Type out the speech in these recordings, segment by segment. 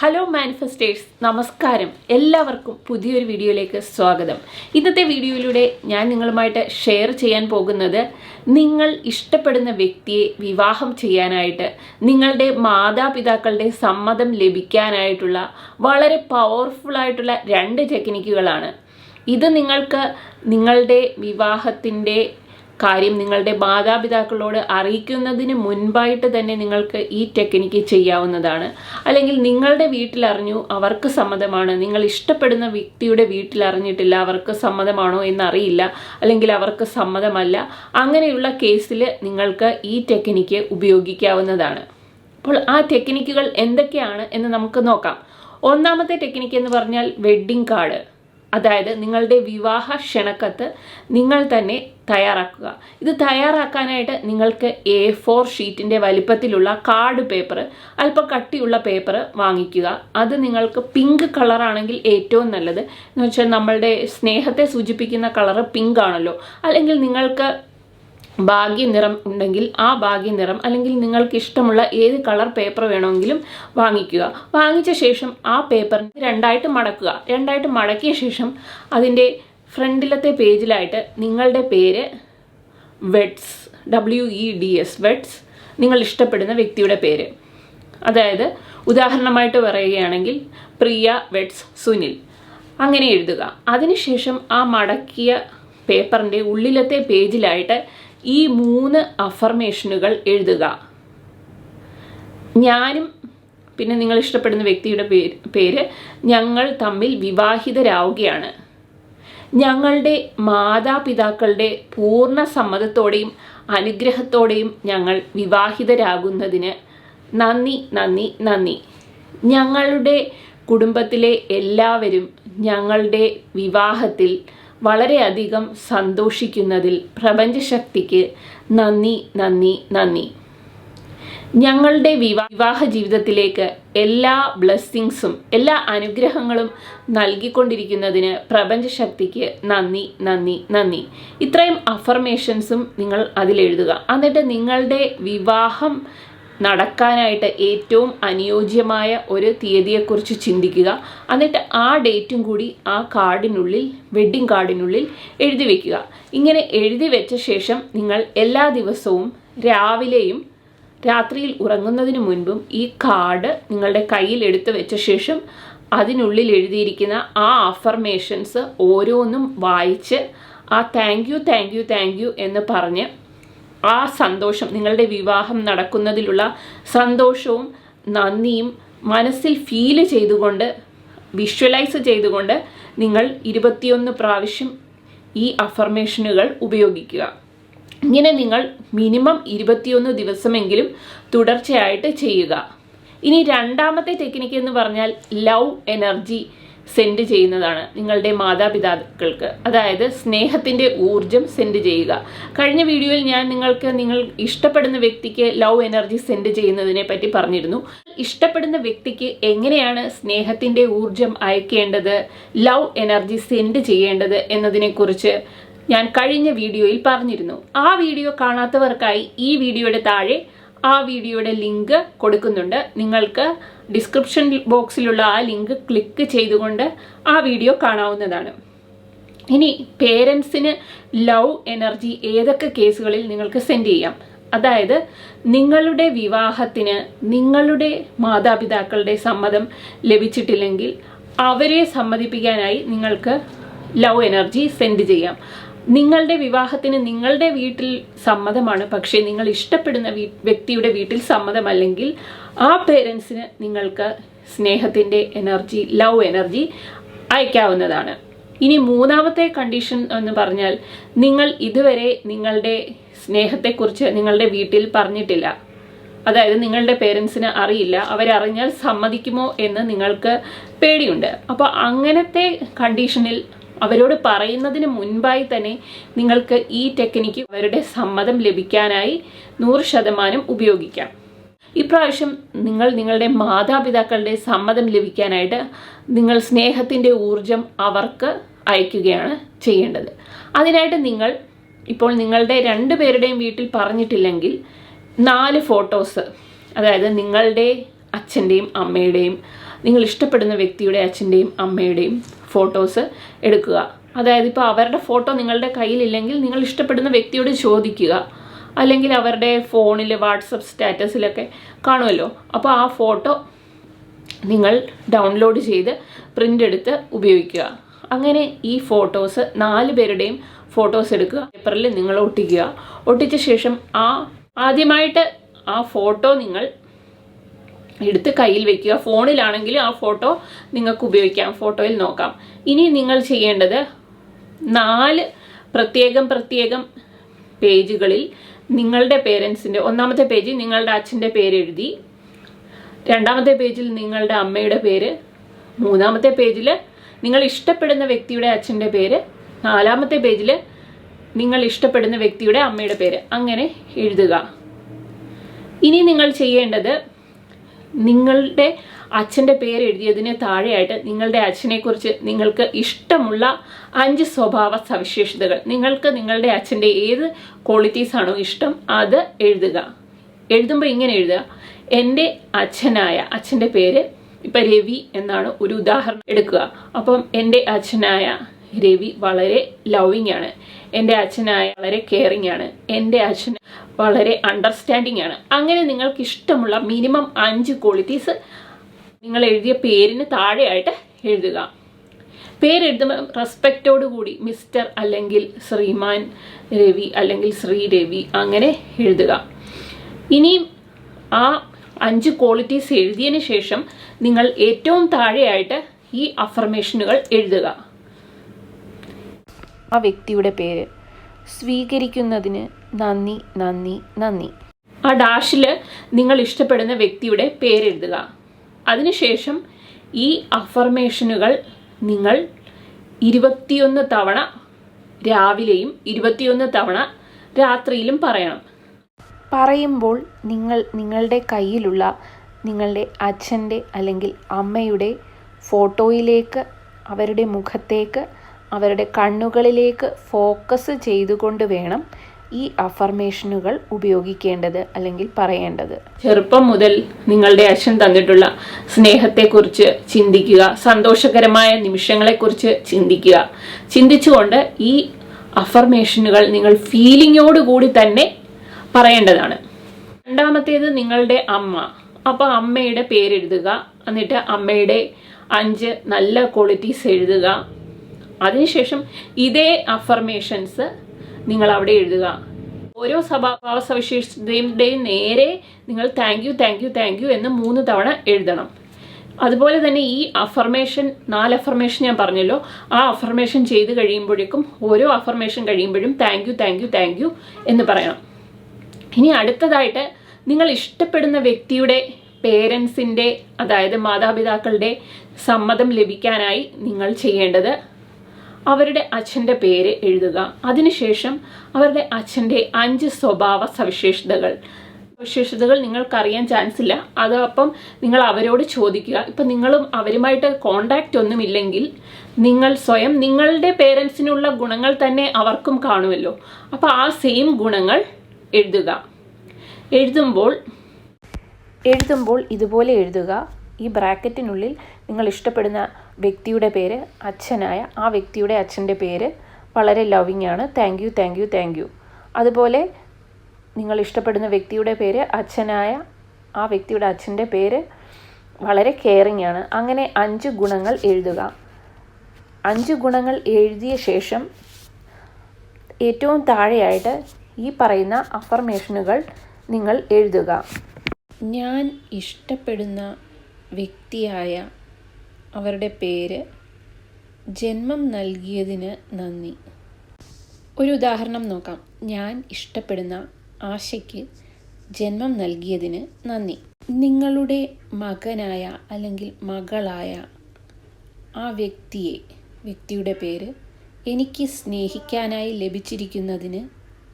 Hello മാനിഫെസ്റ്റേഴ്സ് നമസ്കാരം. എല്ലാവർക്കും പുതിയൊരു വീഡിയോയിലേക്ക് സ്വാഗതം. ഇന്നത്തെ വീഡിയോയിലൂടെ ഞാൻ നിങ്ങളുമായിട്ട് ഷെയർ ചെയ്യാൻ പോകുന്നത് നിങ്ങൾ ഇഷ്ടപ്പെടുന്ന വ്യക്തിയെ വിവാഹം ചെയ്യാനായിട്ട് നിങ്ങളുടെ മാതാപിതാക്കളുടെ സമ്മതം ലഭിക്കാനായിട്ടുള്ള വളരെ പവർഫുൾ ആയിട്ടുള്ള രണ്ട് ടെക്നിക്കുകളാണ് ഇത് നിങ്ങൾക്ക് നിങ്ങളുടെ വിവാഹത്തിന്റെ കാര്യം നിങ്ങളുടെ മാതാപിതാക്കളോട് അറിയിക്കുന്നതിന് മുൻപായിട്ട് തന്നെ നിങ്ങൾക്ക് ഈ ടെക്നിക്ക് ചെയ്യാവുന്നതാണ്. അല്ലെങ്കിൽ നിങ്ങളുടെ വീട്ടിലറിഞ്ഞു അവർക്ക് സമ്മതമാണ്. നിങ്ങൾ ഇഷ്ടപ്പെടുന്ന വ്യക്തിയുടെ വീട്ടിലറിഞ്ഞിട്ടില്ല അവർക്ക് സമ്മതമാണോ എന്നറിയില്ല അല്ലെങ്കിൽ അവർക്ക് സമ്മതമല്ല. അങ്ങനെയുള്ള കേസിൽ നിങ്ങൾക്ക് ഈ ടെക്നിക്ക് ഉപയോഗിക്കാവുന്നതാണ്. അപ്പോൾ ആ ടെക്നിക്കുകൾ എന്തൊക്കെയാണ് എന്ന് നമുക്ക് നോക്കാം. ഒന്നാമത്തെ ടെക്നിക്ക് എന്ന് പറഞ്ഞാൽ വെഡ്ഡിംഗ് കാർഡ്. അതായത് നിങ്ങളുടെ വിവാഹ ക്ഷണക്കത്ത് നിങ്ങൾ തന്നെ തയ്യാറാക്കുക. ഇത് തയ്യാറാക്കാനായിട്ട് നിങ്ങൾക്ക് എ ഫോർ ഷീറ്റിന്റെ വലിപ്പത്തിലുള്ള കാർഡ് പേപ്പർ അല്പം കട്ടിയുള്ള പേപ്പർ വാങ്ങിക്കുക. അത് നിങ്ങൾക്ക് പിങ്ക് കളറാണെങ്കിൽ ഏറ്റവും നല്ലത്. എന്ന് വെച്ചാൽ നമ്മളുടെ സ്നേഹത്തെ സൂചിപ്പിക്കുന്ന കളറ് പിങ്ക് ആണല്ലോ. അല്ലെങ്കിൽ നിങ്ങൾക്ക് ഭാഗ്യനിറം ഉണ്ടെങ്കിൽ ആ ഭാഗ്യനിറം അല്ലെങ്കിൽ നിങ്ങൾക്ക് ഇഷ്ടമുള്ള ഏത് കളർ പേപ്പർ വേണമെങ്കിലും വാങ്ങിക്കുക. വാങ്ങിച്ച ശേഷം ആ പേപ്പർ രണ്ടായിട്ട് മടക്കുക. രണ്ടായിട്ട് മടക്കിയ ശേഷം അതിന്റെ ഫ്രണ്ടിലത്തെ പേജിലായിട്ട് നിങ്ങളുടെ പേര് weds W E D S weds നിങ്ങൾ ഇഷ്ടപ്പെടുന്ന വ്യക്തിയുടെ പേര്. അതായത് ഉദാഹരണമായിട്ട് പറയുകയാണെങ്കിൽ പ്രിയ വെഡ്സ് സുനിൽ. അങ്ങനെ എഴുതുക. അതിനുശേഷം ആ മടക്കിയ പേപ്പറിന്റെ ഉള്ളിലത്തെ പേജിലായിട്ട് ഈ മൂന്ന് അഫർമേഷനുകൾ എഴുതുക. ഞാനും പിന്നെ നിങ്ങൾ ഇഷ്ടപ്പെടുന്ന വ്യക്തിയുടെ പേര് പേര് ഞങ്ങൾ തമ്മിൽ വിവാഹിതരാവുകയാണ്. ഞങ്ങളുടെ മാതാപിതാക്കളുടെ പൂർണ സമ്മതത്തോടെയും അനുഗ്രഹത്തോടെയും ഞങ്ങൾ വിവാഹിതരാകുന്നതിന് നന്ദി നന്ദി നന്ദി. ഞങ്ങളുടെ കുടുംബത്തിലെ എല്ലാവരും ഞങ്ങളുടെ വിവാഹത്തിൽ വളരെയധികം സന്തോഷിക്കുന്നതിൽ പ്രപഞ്ചശക്തിക്ക് നന്ദി നന്ദി നന്ദി. ഞങ്ങളുടെ വിവാ വിവാഹ ജീവിതത്തിലേക്ക് എല്ലാ ബ്ലെസ്സിങ്സും എല്ലാ അനുഗ്രഹങ്ങളും നൽകിക്കൊണ്ടിരിക്കുന്നതിന് പ്രപഞ്ചശക്തിക്ക് നന്ദി നന്ദി നന്ദി. ഇത്രയും അഫർമേഷൻസും നിങ്ങൾ അതിലെഴുതുക. എന്നിട്ട് നിങ്ങളുടെ വിവാഹം നടക്കാനായിട്ട് ഏറ്റവും അനുയോജ്യമായ ഒരു തീയതിയെക്കുറിച്ച് ചിന്തിക്കുക. എന്നിട്ട് ആ ഡേറ്റും കൂടി ആ കാർഡിനുള്ളിൽ വെഡ്ഡിംഗ് കാർഡിനുള്ളിൽ എഴുതി വയ്ക്കുക ഇങ്ങനെ എഴുതി വെച്ച ശേഷം നിങ്ങൾ എല്ലാ ദിവസവും രാവിലെയും രാത്രിയിൽ ഉറങ്ങുന്നതിന് മുൻപും ഈ കാർഡ് നിങ്ങളുടെ കയ്യിൽ എടുത്തു വെച്ച ശേഷം അതിനുള്ളിൽ എഴുതിയിരിക്കുന്ന ആ അഫർമേഷൻസ് ഓരോന്നും വായിച്ച് ആ thank you thank you thank you എന്ന് പറഞ്ഞ് ആ സന്തോഷം നിങ്ങളുടെ വിവാഹം നടക്കുന്നതിലുള്ള സന്തോഷവും നന്ദിയും മനസ്സിൽ ഫീൽ ചെയ്തുകൊണ്ട് വിഷ്വലൈസ് ചെയ്തുകൊണ്ട് നിങ്ങൾ ഇരുപത്തിയൊന്ന് പ്രാവശ്യം ഈ അഫർമേഷനുകൾ ഉപയോഗിക്കുക. ഇങ്ങനെ നിങ്ങൾ മിനിമം ഇരുപത്തിയൊന്ന് ദിവസമെങ്കിലും തുടർച്ചയായിട്ട് ചെയ്യുക. ഇനി രണ്ടാമത്തെ ടെക്നിക്ക് എന്ന് പറഞ്ഞാൽ ലവ് എനർജി. സെൻഡ് ചെയ്യുന്നതാണ് നിങ്ങളുടെ മാതാപിതാക്കൾക്ക്. അതായത് സ്നേഹത്തിന്റെ ഊർജം സെൻഡ് ചെയ്യുക. കഴിഞ്ഞ വീഡിയോയിൽ ഞാൻ നിങ്ങൾക്ക് നിങ്ങൾ ഇഷ്ടപ്പെടുന്ന വ്യക്തിക്ക് ലവ് എനർജി സെൻഡ് ചെയ്യുന്നതിനെ പറ്റി പറഞ്ഞിരുന്നു. ഇഷ്ടപ്പെടുന്ന വ്യക്തിക്ക് എങ്ങനെയാണ് സ്നേഹത്തിന്റെ ഊർജം അയക്കേണ്ടത് ലവ് എനർജി സെൻഡ് ചെയ്യേണ്ടത് എന്നതിനെക്കുറിച്ച് ഞാൻ കഴിഞ്ഞ വീഡിയോയിൽ പറഞ്ഞിരുന്നു. ആ വീഡിയോ കാണാത്തവർക്കായി ഈ വീഡിയോയുടെ താഴെ ആ വീഡിയോയുടെ ലിങ്ക് കൊടുക്കുന്നുണ്ട്. നിങ്ങൾക്ക് ഡിസ്ക്രിപ്ഷൻ ബോക്സിലുള്ള ആ ലിങ്ക് ക്ലിക്ക് ചെയ്തുകൊണ്ട് ആ വീഡിയോ കാണാവുന്നതാണ്. ഇനി പേരൻസിന് ലവ് എനർജി ഏതൊക്കെ കേസുകളിൽ നിങ്ങൾക്ക് സെൻഡ് ചെയ്യാം. അതായത് നിങ്ങളുടെ വിവാഹത്തിന് നിങ്ങളുടെ മാതാപിതാക്കളുടെ സമ്മതം ലഭിച്ചിട്ടില്ലെങ്കിൽ അവരെ സമ്മതിപ്പിക്കാനായി നിങ്ങൾക്ക് ലവ് എനർജി സെൻഡ് ചെയ്യാം. നിങ്ങളുടെ വിവാഹത്തിന് നിങ്ങളുടെ വീട്ടിൽ സമ്മതമാണ്. പക്ഷേ നിങ്ങൾ ഇഷ്ടപ്പെടുന്ന വ്യക്തിയുടെ വീട്ടിൽ സമ്മതമല്ലെങ്കിൽ ആ പേരൻസിന് നിങ്ങൾക്ക് സ്നേഹത്തിന്റെ എനർജി ലവ് എനർജി അയക്കാവുന്നതാണ്. ഇനി മൂന്നാമത്തെ കണ്ടീഷൻ എന്ന് പറഞ്ഞാൽ നിങ്ങൾ ഇതുവരെ നിങ്ങളുടെ സ്നേഹത്തെക്കുറിച്ച് നിങ്ങളുടെ വീട്ടിൽ പറഞ്ഞിട്ടില്ല. അതായത് നിങ്ങളുടെ പേരൻസിന് അറിയില്ല. അവരറിഞ്ഞാൽ സമ്മതിക്കുമോ എന്ന് നിങ്ങൾക്ക് പേടിയുണ്ട്. അപ്പോൾ അങ്ങനത്തെ കണ്ടീഷനിൽ അവരോട് പറയുന്നതിന് മുൻപായി തന്നെ നിങ്ങൾക്ക് ഈ ടെക്നിക്ക് അവരുടെ സമ്മതം ലഭിക്കാനായി നൂറ് ശതമാനം ഉപയോഗിക്കാം. ഇപ്രാവശ്യം നിങ്ങൾ നിങ്ങളുടെ മാതാപിതാക്കളുടെ സമ്മതം ലഭിക്കാനായിട്ട് നിങ്ങൾ സ്നേഹത്തിന്റെ ഊർജം അവർക്ക് അയക്കുകയാണ് ചെയ്യേണ്ടത്. അതിനായിട്ട് നിങ്ങൾ ഇപ്പോൾ നിങ്ങളുടെ രണ്ട് പേരുടെയും വീട്ടിൽ പറഞ്ഞിട്ടില്ലെങ്കിൽ നാല് ഫോട്ടോസ് അതായത് നിങ്ങളുടെ അച്ഛന്റെയും അമ്മയുടെയും നിങ്ങൾ ഇഷ്ടപ്പെടുന്ന വ്യക്തിയുടെ അച്ഛന്റെയും അമ്മയുടെയും ഫോട്ടോസ് എടുക്കുക. അതായത് ഇപ്പോൾ അവരുടെ ഫോട്ടോ നിങ്ങളുടെ കയ്യിലില്ലെങ്കിൽ നിങ്ങൾ ഇഷ്ടപ്പെടുന്ന വ്യക്തിയോട് ചോദിക്കുക. അല്ലെങ്കിൽ അവരുടെ ഫോണിൽ വാട്സപ്പ് സ്റ്റാറ്റസിലൊക്കെ കാണുമല്ലോ. അപ്പോൾ ആ ഫോട്ടോ നിങ്ങൾ ഡൗൺലോഡ് ചെയ്ത് പ്രിന്റ് എടുത്ത് ഉപയോഗിക്കുക. അങ്ങനെ ഈ ഫോട്ടോസ് നാല് പേരുടെയും ഫോട്ടോസ് എടുക്കുക. പേപ്പറിൽ നിങ്ങൾ ഒട്ടിക്കുക. ഒട്ടിച്ച ശേഷം ആ ആദ്യമായിട്ട് ആ ഫോട്ടോ നിങ്ങൾ എടുത്ത് കയ്യിൽ വെക്കുക. ഫോണിലാണെങ്കിൽ ആ ഫോട്ടോ നിങ്ങൾക്ക് ഉപയോഗിക്കാം. ഫോട്ടോയിൽ നോക്കാം. ഇനി നിങ്ങൾ ചെയ്യേണ്ടത് നാല് പ്രത്യേകം പ്രത്യേകം പേജുകളിൽ നിങ്ങളുടെ പേരൻസിന്റെ ഒന്നാമത്തെ പേജിൽ നിങ്ങളുടെ അച്ഛന്റെ പേര് എഴുതി രണ്ടാമത്തെ പേജിൽ നിങ്ങളുടെ അമ്മയുടെ പേര് മൂന്നാമത്തെ പേജിൽ നിങ്ങൾ ഇഷ്ടപ്പെടുന്ന വ്യക്തിയുടെ അച്ഛന്റെ പേര് നാലാമത്തെ പേജിൽ നിങ്ങൾ ഇഷ്ടപ്പെടുന്ന വ്യക്തിയുടെ അമ്മയുടെ പേര്. അങ്ങനെ എഴുതുക. ഇനി നിങ്ങൾ ചെയ്യേണ്ടത് നിങ്ങളുടെ അച്ഛന്റെ പേര് എഴുതിയതിന് താഴെയായിട്ട് നിങ്ങളുടെ അച്ഛനെക്കുറിച്ച് നിങ്ങൾക്ക് ഇഷ്ടമുള്ള അഞ്ച് സ്വഭാവ സവിശേഷതകൾ. നിങ്ങൾക്ക് നിങ്ങളുടെ അച്ഛന്റെ ഏത് ക്വാളിറ്റീസ് ആണോ ഇഷ്ടം അത് എഴുതുക. എഴുതുമ്പോൾ ഇങ്ങനെ എഴുതുക. എന്റെ അച്ഛനായ അച്ഛന്റെ പേര് ഇപ്പം രവി എന്നാണ് ഒരു ഉദാഹരണം എടുക്കുക. അപ്പം എന്റെ അച്ഛനായ രവി വളരെ ലവിങ് ആണ്. എന്റെ അച്ഛനായ വളരെ കെയറിങ് ആണ്. എന്റെ അച്ഛൻ വളരെ അണ്ടർസ്റ്റാൻഡിങ് ആണ്. അങ്ങനെ നിങ്ങൾക്ക് ഇഷ്ടമുള്ള മിനിമം അഞ്ച് ക്വാളിറ്റീസ് നിങ്ങൾ എഴുതിയ പേരിന് താഴെയായിട്ട് എഴുതുക. പേരെഴുതുമ്പോൾ റെസ്പെക്റ്റോടുകൂടി മിസ്റ്റർ അല്ലെങ്കിൽ ശ്രീമാൻ രവി അല്ലെങ്കിൽ ശ്രീ രവി അങ്ങനെ എഴുതുക. ഇനിയും ആ അഞ്ച് ക്വാളിറ്റീസ് എഴുതിയതിന് ശേഷം നിങ്ങൾ ഏറ്റവും താഴെയായിട്ട് ഈ അഫർമേഷനുകൾ എഴുതുക. ആ വ്യക്തിയുടെ പേര് സ്വീകരിക്കുന്നതിന് നന്ദി നന്ദി നന്ദി. ആ ഡാഷിൽ നിങ്ങൾ ഇഷ്ടപ്പെടുന്ന വ്യക്തിയുടെ പേരെഴുതുക അതിനുശേഷം ഈ അഫർമേഷനുകൾ നിങ്ങൾ ഇരുപത്തിയൊന്ന് തവണ രാവിലെയും ഇരുപത്തിയൊന്ന് തവണ രാത്രിയിലും പറയണം. പറയുമ്പോൾ നിങ്ങൾ നിങ്ങളുടെ കയ്യിലുള്ള നിങ്ങളുടെ അച്ഛന്റെ അല്ലെങ്കിൽ അമ്മയുടെ ഫോട്ടോയിലേക്ക് അവരുടെ മുഖത്തേക്ക് അവരുടെ കണ്ണുകളിലേക്ക് ഫോക്കസ് ചെയ്തുകൊണ്ട് വേണം ഈ അഫർമേഷനുകൾ ഉപയോഗിക്കേണ്ടത് അല്ലെങ്കിൽ പറയേണ്ടത്. ചെറുപ്പം മുതൽ നിങ്ങളുടെ അച്ഛൻ തന്നിട്ടുള്ള സ്നേഹത്തെക്കുറിച്ച് ചിന്തിക്കുക സന്തോഷകരമായ നിമിഷങ്ങളെക്കുറിച്ച് ചിന്തിക്കുക. ചിന്തിച്ചുകൊണ്ട് ഈ അഫർമേഷനുകൾ നിങ്ങൾ ഫീലിങ്ങോടുകൂടി തന്നെ പറയേണ്ടതാണ്. രണ്ടാമത്തേത് നിങ്ങളുടെ അമ്മ. അപ്പോൾ അമ്മയുടെ പേരെഴുതുക. എന്നിട്ട് അമ്മയുടെ അഞ്ച് നല്ല ക്വാളിറ്റീസ് എഴുതുക. അതിനുശേഷം ഇതേ അഫർമേഷൻസ് നിങ്ങൾ അവിടെ എഴുതുക. ഓരോ സ്വഭാവ സവിശേഷതയുടെയും നേരെ നിങ്ങൾ thank you thank you thank you എന്ന് മൂന്ന് തവണ എഴുതണം. അതുപോലെ തന്നെ ഈ അഫർമേഷൻ നാല് അഫർമേഷൻ ഞാൻ പറഞ്ഞല്ലോ. ആ അഫർമേഷൻ ചെയ്ത് കഴിയുമ്പോഴേക്കും ഓരോ അഫർമേഷൻ കഴിയുമ്പോഴും thank you thank you thank you എന്ന് പറയണം. ഇനി അടുത്തതായിട്ട് നിങ്ങൾ ഇഷ്ടപ്പെടുന്ന വ്യക്തിയുടെ പേരൻസിന്റെ അതായത് മാതാപിതാക്കളുടെ സമ്മതം ലഭിക്കാനായി നിങ്ങൾ ചെയ്യേണ്ടത് അവരുടെ അച്ഛന്റെ പേര് എഴുതുക. അതിനുശേഷം അവരുടെ അച്ഛന്റെ അഞ്ച് സ്വഭാവ സവിശേഷതകൾ. സവിശേഷതകൾ നിങ്ങൾക്കറിയാൻ ചാൻസ് ഇല്ല അത് നിങ്ങൾ അവരോട് ചോദിക്കുക. ഇപ്പം നിങ്ങളും അവരുമായിട്ട് കോണ്ടാക്റ്റ് ഒന്നുമില്ലെങ്കിൽ നിങ്ങൾ സ്വയം നിങ്ങളുടെ പേരൻസിനുള്ള ഗുണങ്ങൾ തന്നെ അവർക്കും കാണുമല്ലോ. അപ്പോൾ ആ സെയിം ഗുണങ്ങൾ എഴുതുക. എഴുതുമ്പോൾ എഴുതുമ്പോൾ ഇതുപോലെ എഴുതുക. ഈ ബ്രാക്കറ്റിനുള്ളിൽ നിങ്ങൾ ഇഷ്ടപ്പെടുന്ന വ്യക്തിയുടെ പേര് അച്ഛനായ ആ വ്യക്തിയുടെ അച്ഛന്റെ പേര് വളരെ ലവിങ് ആണ്. Thank you thank you thank you അതുപോലെ നിങ്ങൾ ഇഷ്ടപ്പെടുന്ന വ്യക്തിയുടെ പേര് അച്ഛനായ ആ വ്യക്തിയുടെ അച്ഛന്റെ പേര് വളരെ കെയറിങ് ആണ്. അങ്ങനെ അഞ്ച് ഗുണങ്ങൾ എഴുതുക. അഞ്ച് ഗുണങ്ങൾ എഴുതിയ ശേഷം ഏറ്റവും താഴെയായിട്ട് ഈ പറയുന്ന അഫർമേഷനുകൾ നിങ്ങൾ എഴുതുക. ഞാൻ ഇഷ്ടപ്പെടുന്ന വ്യക്തിയായ അവരുടെ പേര് ജന്മം നൽകിയതിന് നന്ദി. ഒരു ഉദാഹരണം നോക്കാം. ഞാൻ ഇഷ്ടപ്പെടുന്ന ആശയ്ക്ക് ജന്മം നൽകിയതിന് നന്ദി. നിങ്ങളുടെ മകനായ അല്ലെങ്കിൽ മകളായ ആ വ്യക്തിയെ വ്യക്തിയുടെ പേര് എനിക്ക് സ്നേഹിക്കാനായി ലഭിച്ചിരിക്കുന്നതിന്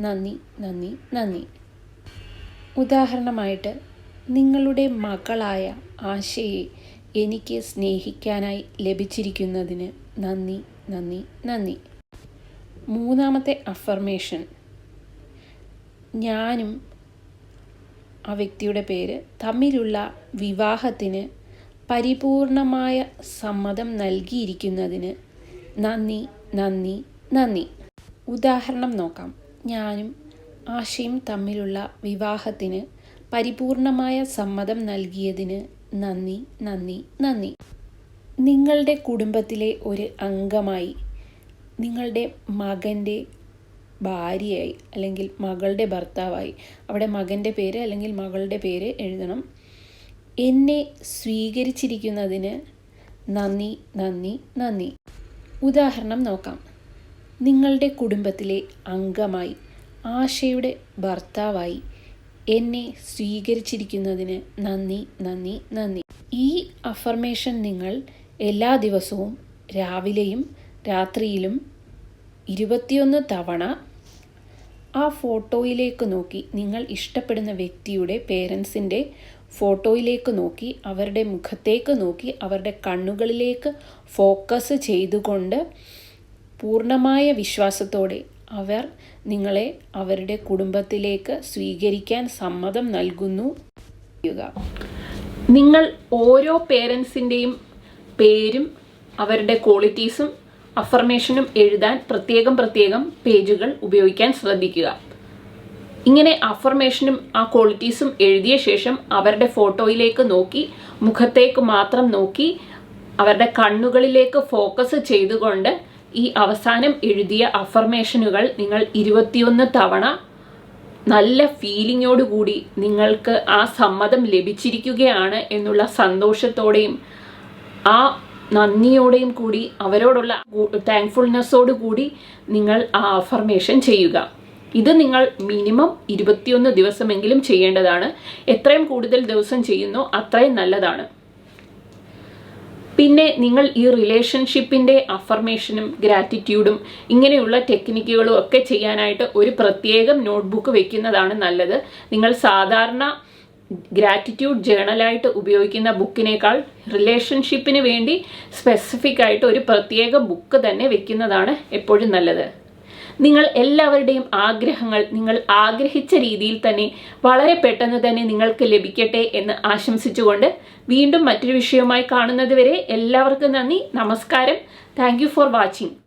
നന്ദി നന്ദി നന്ദി. ഉദാഹരണമായിട്ട് നിങ്ങളുടെ മകളായ ആശയെ എനിക്ക് സ്നേഹിക്കാനായി ലഭിച്ചിരിക്കുന്നതിന് നന്ദി നന്ദി നന്ദി. മൂന്നാമത്തെ അഫർമേഷൻ ഞാനും ആ വ്യക്തിയുടെ പേര് തമ്മിലുള്ള വിവാഹത്തിന് പരിപൂർണമായ സമ്മതം നൽകിയിരിക്കുന്നതിന് നന്ദി നന്ദി നന്ദി. ഉദാഹരണം നോക്കാം. ഞാനും ആശയും തമ്മിലുള്ള വിവാഹത്തിന് പരിപൂർണമായ സമ്മതം നൽകിയതിന് നന്ദി നന്ദി നന്ദി. നിങ്ങളുടെ കുടുംബത്തിലെ ഒരു അംഗമായി നിങ്ങളുടെ മകന്റെ ഭാര്യയായി അല്ലെങ്കിൽ മകളുടെ ഭർത്താവായി അവിടെ മകന്റെ പേര് അല്ലെങ്കിൽ മകളുടെ പേര് എഴുതണം. എന്നെ സ്വീകരിച്ചിരിക്കുന്നതിന് നന്ദി നന്ദി നന്ദി. ഉദാഹരണം നോക്കാം. നിങ്ങളുടെ കുടുംബത്തിലെ അംഗമായി ആശയുടെ ഭർത്താവായി എന്നെ സ്വീകരിച്ചിരിക്കുന്നതിന് നന്ദി നന്ദി നന്ദി. ഈ അഫർമേഷൻ നിങ്ങൾ എല്ലാ ദിവസവും രാവിലെയും രാത്രിയിലും ഇരുപത്തിയൊന്ന് തവണ ആ ഫോട്ടോയിലേക്ക് നോക്കി നിങ്ങൾ ഇഷ്ടപ്പെടുന്ന വ്യക്തിയുടെ പേരൻസിന്റെ ഫോട്ടോയിലേക്ക് നോക്കി അവരുടെ മുഖത്തേക്ക് നോക്കി അവരുടെ കണ്ണുകളിലേക്ക് ഫോക്കസ് ചെയ്തുകൊണ്ട് പൂർണമായ വിശ്വാസത്തോടെ അവർ നിങ്ങളെ അവരുടെ കുടുംബത്തിലേക്ക് സ്വീകരിക്കാൻ സമ്മതം നൽകുന്നു. നിങ്ങൾ ഓരോ പേരൻസിന്റെയും പേരും അവരുടെ ക്വാളിറ്റീസും അഫർമേഷനും എഴുതാൻ പ്രത്യേകം പ്രത്യേകം പേജുകൾ ഉപയോഗിക്കാൻ ശ്രദ്ധിക്കുക. ഇങ്ങനെ അഫർമേഷനും ആ ക്വാളിറ്റീസും എഴുതിയ ശേഷം അവരുടെ ഫോട്ടോയിലേക്ക് നോക്കി മുഖത്തേക്ക് മാത്രം നോക്കി അവരുടെ കണ്ണുകളിലേക്ക് ഫോക്കസ് ചെയ്തുകൊണ്ട് ഈ അവസാനം എഴുതിയ അഫർമേഷനുകൾ നിങ്ങൾ ഇരുപത്തിയൊന്ന് തവണ നല്ല ഫീലിങ്ങോടുകൂടി നിങ്ങൾക്ക് ആ സമ്മതം ലഭിച്ചിരിക്കുകയാണ് എന്നുള്ള സന്തോഷത്തോടെയും ആ നന്ദിയോടെയും കൂടി അവരോടുള്ള താങ്ക്ഫുൾനെസ്സോട് കൂടി നിങ്ങൾ ആ അഫർമേഷൻ ചെയ്യുക. ഇത് നിങ്ങൾ മിനിമം ഇരുപത്തിയൊന്ന് ദിവസമെങ്കിലും ചെയ്യേണ്ടതാണ്. എത്രയും കൂടുതൽ ദിവസം ചെയ്യുന്നോ അത്രയും നല്ലതാണ്. പിന്നെ നിങ്ങൾ ഈ റിലേഷൻഷിപ്പിന്റെ അഫർമേഷനും ഗ്രാറ്റിറ്റ്യൂഡും ഇങ്ങനെയുള്ള ടെക്നിക്കുകളും ഒക്കെ ചെയ്യാനായിട്ട് ഒരു പ്രത്യേകം നോട്ട്ബുക്ക് വെക്കുന്നതാണ് നല്ലത്. നിങ്ങൾ സാധാരണ ഗ്രാറ്റിറ്റ്യൂഡ് ജേണലായിട്ട് ഉപയോഗിക്കുന്ന ബുക്കിനേക്കാൾ റിലേഷൻഷിപ്പിന് വേണ്ടി സ്പെസിഫിക് ആയിട്ട് ഒരു പ്രത്യേക ബുക്ക് തന്നെ വെക്കുന്നതാണ് എപ്പോഴും നല്ലത്. നിങ്ങൾ എല്ലാവരുടെയും ആഗ്രഹങ്ങൾ നിങ്ങൾ ആഗ്രഹിച്ച രീതിയിൽ തന്നെ വളരെ പെട്ടെന്ന് തന്നെ നിങ്ങൾക്ക് ലഭിക്കട്ടെ എന്ന് ആശംസിച്ചുകൊണ്ട് വീണ്ടും മറ്റൊരു വിഷയവുമായി കാണുന്നതുവരെ എല്ലാവർക്കും നന്ദി നമസ്കാരം. Thank for watching